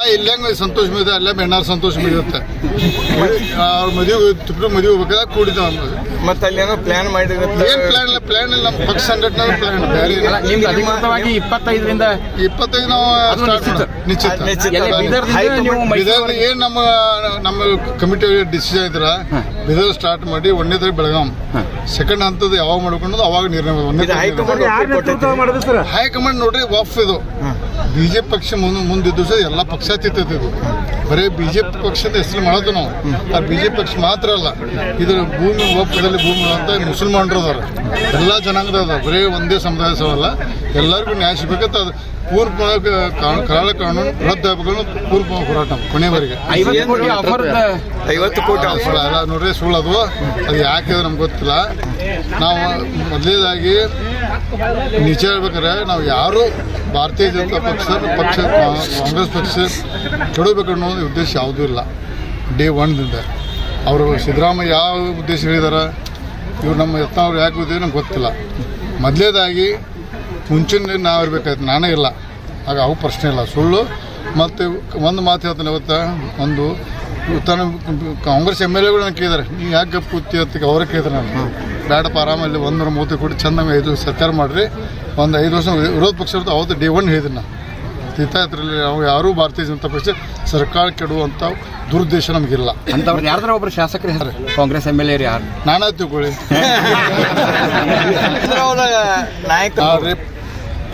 ಇಲ್ಲಂಗ ಸಂತೋಷ ಮಿದೆ ಅಲ್ಲೇ ಬೆಣ್ಣಾರ್ ಸಂತೋಷ ಮಿಡಿಯುತ್ತೆ ಅವ್ರ ಮದುವೆ ತಿಪ್ಪರು ಮದುವೆ ಹೋಗ್ಬೇಕಾದ ಕೂಡಿದ ಮತ್ತೆ ಅಲ್ಲಿ ಏನೋ ಪ್ಲಾನ್ ಮಾಡಿದ್ರೆ ಏನ್ ಪ್ಲಾನ್ ಇಲ್ಲ ಪ್ಲಾನ್ ಇಲ್ಲ ನಮ್ಮ ಪಕ್ಷ ಸಂಘಟನೆ ಪ್ಲಾನ್. ನಿಮ್ದು ಅಧಿಕೃತವಾಗಿ ಇಪ್ಪತ್ತೈದರಿಂದ ಇಪ್ಪತ್ತೈದು ನಾವು ಸ್ಟಾರ್ಟ್ ನಿಶ್ಚಿತ. ನಿಶ್ಚಿತ. ಏನ್ ನಮ್ಮ ನಮ್ಮ ಕಮಿಟಿ ಡಿಸಿಷನ್ ಇದ್ರ ಬಿದರ್ ಸ್ಟಾರ್ಟ್ ಮಾಡಿ ಒಂದನೇ ತಾರೀಕು ಬೆಳಗಾಂ. ಸೆಕೆಂಡ್ ಹಂತದ ಯಾವಾಗ ಮಾಡ್ಕೊಂಡು ಅವಾಗ ನಿರ್ಣಯ. ಹೈಕಮಾಂಡ್ ನೋಡ್ರಿ ವಾಫ್ ಇದು. ಬಿಜೆಪಿ ಪಕ್ಷ ಮುಂದೆ ಮುಂದಿದ್ದು ಸಹ ಎಲ್ಲ ಪಕ್ಷಾತೀತ ಬಿ ಜೆ ಪಿ ಪಕ್ಷದ ಹೆಸರು ಮಾಡೋದು ನಾವು. ಆ ಬಿಜೆಪಿ ಪಕ್ಷ ಮಾತ್ರ ಅಲ್ಲ ಇದು ಭೂಮಿ ಒಪ್ಪದಲ್ಲಿ ಭೂಮಿ ಅಂತ ಮುಸಲ್ಮಾನರು ಅದಾರ. ಎಲ್ಲ ಜನಾಂಗದ ಅದಾರ. ಬರೀ ಒಂದೇ ಸಮುದಾಯ ಸವಲ್ಲ. ಎಲ್ಲರಿಗೂ ನ್ಯಾಯ ಸಿಗ್ಬೇಕಂತ ಅದು ಪೂರ್ವ ಕರಾಳ ಕಾನೂನು ರದ್ದು ಆಗಬೇಕು ಪೂರ್ವ ಹೋರಾಟ ಕೊನೆವರೆಗೆ ಐವತ್ತು ಕೋಟಿ ಸುಳ್ಳು ಅಲ್ಲ ನೋಡ್ರಿ ಸುಳ್ಳು ಅದು. ಅದು ಯಾಕೆ ನಮ್ಗೆ ಗೊತ್ತಿಲ್ಲ. ನಾವು ಮೊದಲೇದಾಗಿ ನಿಜ ಹೇಳ್ಬೇಕಾದ್ರೆ ನಾವು ಯಾರು ಭಾರತೀಯ ಜನತಾ ಪಕ್ಷ ಪಕ್ಷ ಕಾಂಗ್ರೆಸ್ ಪಕ್ಷ ಕೆಡಬೇಕು ಅನ್ನೋ ಉದ್ದೇಶ ಯಾವುದೂ ಇಲ್ಲ. ಡೇ ಒನ್ದಿಂದ ಅವರು ಸಿದ್ದರಾಮಯ್ಯ ಯಾವ ಉದ್ದೇಶ ಹೇಳಿದಾರೆ? ಇವ್ರು ನಮ್ಮ ಯತ್ನಾವ್ರು ಯಾಕೆ ಇದ್ದೀವಿ ನಮ್ಗೆ ಗೊತ್ತಿಲ್ಲ. ಮೊದಲೇದಾಗಿ ಮುಂಚಿನ ನಾವು ಇರಬೇಕಾಯ್ತು. ನಾನೇ ಇಲ್ಲ. ಆಗ ಅವು ಪ್ರಶ್ನೆ ಇಲ್ಲ. ಸುಳ್ಳು ಮತ್ತು ಒಂದು ಮಾತು ಹೇಳ್ತಾನೆ ಇವತ್ತು ಒಂದು ತನ್ನ ಕಾಂಗ್ರೆಸ್ ಎಂ ಎಲ್ ಎಗಳು ನನಗೆ ಕೇಳಿದಾರೆ. ನೀವು ಯಾಕೆ ಗಪ್ ಕೂತಿ ಅಂತ ಅವರೇ ಕೇಳಿದ್ರೆ ನಾನು ಬೇಡಪ್ಪ ಆರಾಮಲ್ಲಿ ಒಂದೂರ ಮೂವತ್ತು ಕೋಟಿ ಚಂದ ಐದು ಸರ್ಕಾರ ಮಾಡಿರಿ. ಒಂದು ಐದು ವರ್ಷ ವಿರೋಧ ಪಕ್ಷ ಅವತ್ತು ಡೇ ಒನ್ ಹೇಳಿದ್ದೀನಿ ನಾನು ತೀರ್ಥಯಾತ್ರೆಯಲ್ಲಿ ನಾವು ಯಾರೂ ಭಾರತೀಯ ಜನತಾ ಪಕ್ಷ ಸರ್ಕಾರ ಕೆಡುವಂಥ ದುರುದ್ದೇಶ ನಮಗಿಲ್ಲ. ಅಂತವ್ರು ಯಾರ್ದಾರ ಒಬ್ರು ಶಾಸಕರು ಯಾರು ಕಾಂಗ್ರೆಸ್ ಎಂ ಎಲ್ ಎ ಯಾರು? ನಾನಾ ತಿಳ್ಕೊಳ್ಳಿ. ಅವ್ರ ನಾಯಕ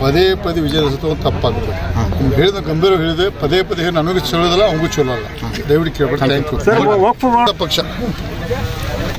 ಪದೇ ಪದೇ ವಿಜಯ ತಪ್ಪಾಗುತ್ತೆ ನಿಮ್ಗೆ ಹೇಳಿದ ಗಂಭೀರ ಹೇಳಿದೆ ಪದೇ ಪದೇ ನನಗೂ ಚಲೋದಲ್ಲ ಅವಂಗೂ ಚಲೋ ಅಲ್ಲ. ದಯವಿಟ್ಟು ಕೇಳ್ಬೇಕು ಥ್ಯಾಂಕ್ ಯು ಪಕ್ಷ.